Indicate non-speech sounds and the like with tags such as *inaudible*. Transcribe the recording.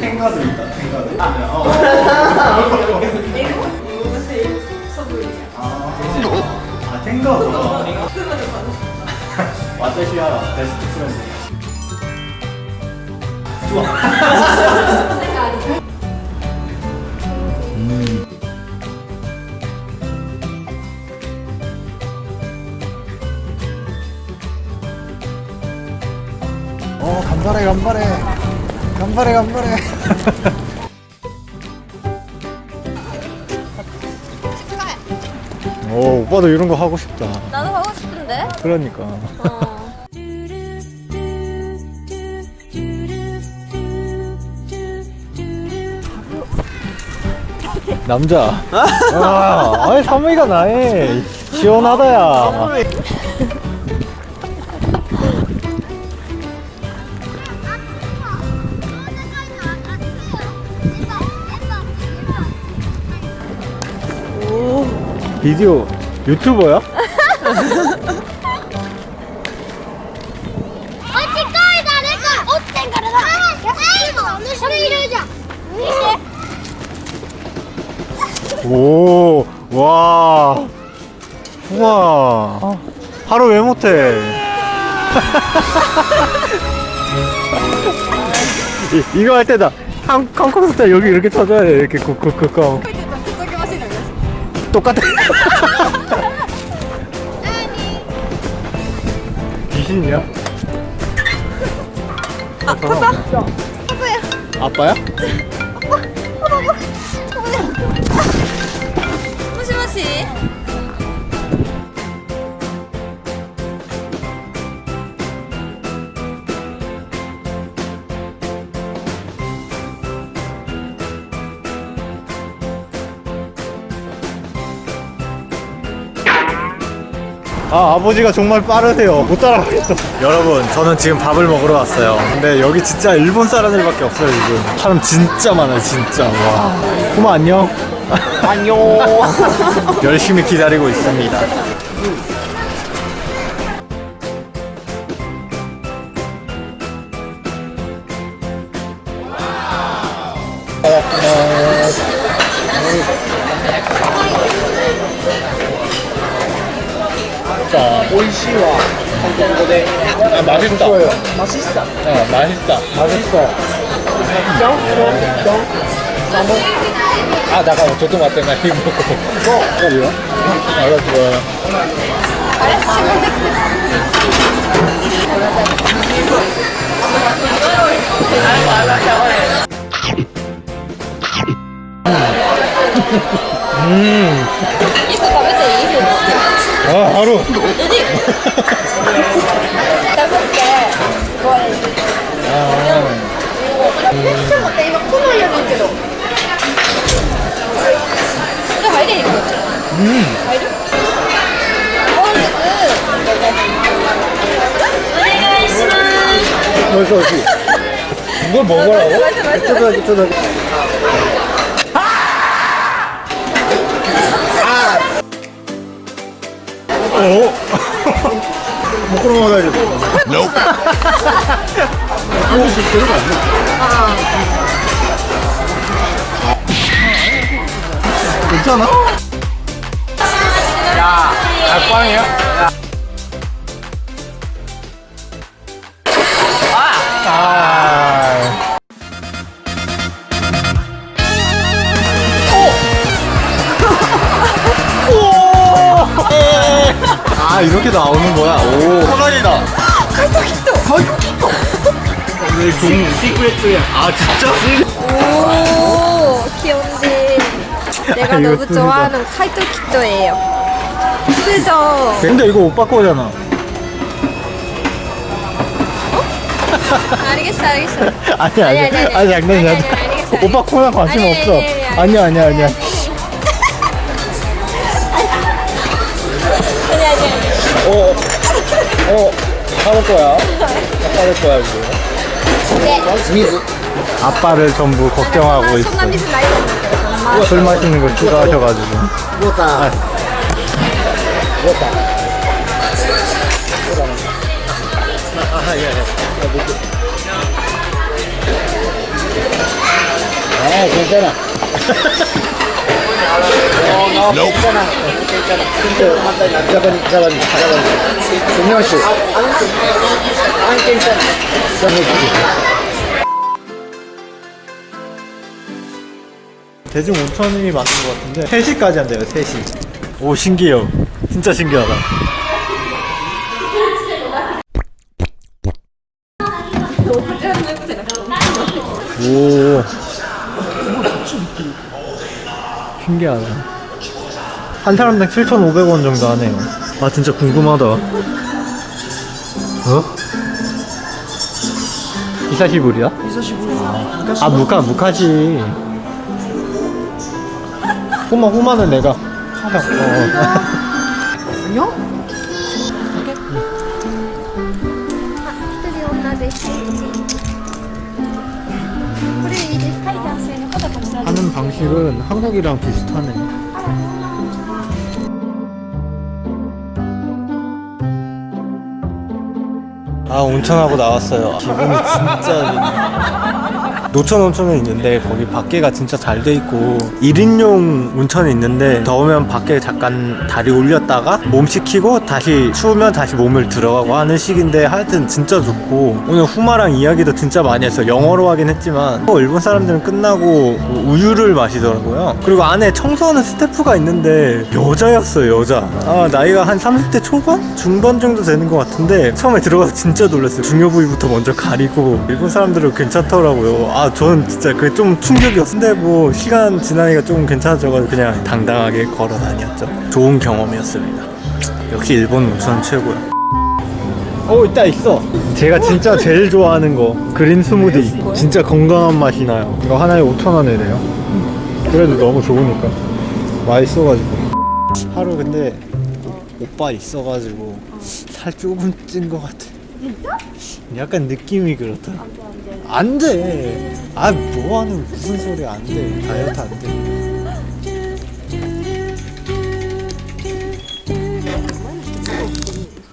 탱가도 있다 탱가도 아, 네. 어. 아 탱가도 와타시와 베스트 프렌드 어 간발해 간발해. 간발해 간발해. *laughs* 오 오빠도 이런 거 하고 싶다. 나도 하고 싶은데. 그러니까. 어. 남자. 아 아이 사무이가 나해 시원하다야 비디오 유튜버야? 落*laughs* ちこい誰か落ちてんからな最後それいるじゃん見て 오, 와, 우와, 하루 왜 못해? *laughs* 이, 이거 할 때다. 한, 컴컴 스타일 여기 이렇게 쳐줘야 돼. 이렇게 쿡쿡쿡쿡. 똑같아. 귀신이야? 아, 아빠. 아빠야? も 아 아버지가 정말 빠르세요. 못 따라가겠어. 여러분 저는 지금 밥을 먹으러 왔어요. 근데 여기 진짜 일본 사람들밖에 없어요 지금. 사람 진짜 많아요 진짜. 와. 고마 안녕. 안녕. *laughs* 열심히 기다리고 있습니다 아 맛있다. 맛있어. 어 맛있다. 맛있어. 아 잠깐만 저도 맞다 나 이거. 어? 뭐야? 알았어 이거 가면 이거. 아 하루 다섯 개. 이거入れる入る本日お願いします 벌써 어디 이걸 먹으라고? 맞아, 맞아, 맞아. 먹고 먹어야지 들어가 괜찮아? 야, 닭광이야? 아 이렇게 나오는 거야. 오. 코난이다. 가족이다. 왜 종? 시크릿이야. 아 진짜? 오 귀여운데 내가 아, 너무. 좋아하는 카이토 키토예요 그죠? 근데 이거 오빠 거잖아. 알겠어 알겠어 아니 아니 아니, 아니, 아니. 아니 장난이야. 오빠 코난 관심 아니, 없어. 아니, 아니, 아니. 아니야 아니야 아니야. 어, 어, 어 바로 거야. 바로 거야, 지금. 미즈. 아빠를 전부 걱정하고 있어. 술 마시는 걸 싫어하셔가지고. 뭐다. 뭐다. 아, 예, 예. 아, 괜찮아. *laughs* 대중 5천원이 맞는 것 같은데 3시까지 한대요 3시. 오 신기해요. 진짜 신기하다. 오 신기하다. 한 사람당 7,500원 정도 하네요. 아 진짜 궁금하다. 어? 이사시불이야? 이사시불. 아 무카 무카지. 꼬마 꼬마는 내가. 어. 어. 안녕? 이렇게? 아, 하는 방식은 한국이랑 비슷하네. 아 온천하고 나왔어요. 기분이 진짜. 노천 온천은 있는데 거기 밖에가 진짜 잘 돼 있고 1인용 온천이 있는데 더우면 밖에 잠깐 다리 올렸다가 몸 식히고 다시 추우면 다시 몸을 들어가고 하는 식인데 하여튼 진짜 좋고 오늘 후마랑 이야기도 진짜 많이 했어요 영어로 하긴 했지만 또 일본 사람들은 끝나고 우유를 마시더라고요 그리고 안에 청소하는 스태프가 있는데 여자였어요 여자 아 나이가 한 30대 초반? 중반 정도 되는 것 같은데 처음에 들어가서 진짜 놀랐어요. 중요 부위부터 먼저 가리고 일본 사람들은 괜찮더라고요. 아 저는 진짜 그게 좀 충격이었어요. 근데 뭐 시간 지나니까 조금 괜찮아져가지고 그냥 당당하게 걸어 다녔죠. 좋은 경험이었습니다. 역시 일본 온천 최고야. 어 있다 있어. 제가 진짜 제일 좋아하는 거 그린 스무디. 진짜 건강한 맛이 나요. 이거 하나에 5,000원이래요. 그래도 너무 좋으니까. 맛있어가지고. 하루 근데 오빠 있어가지고 살 조금 찐 것 같아 약간 느낌이 그렇다. 안돼. 아 뭐 하는 무슨 소리 안돼. 다이어트 안 돼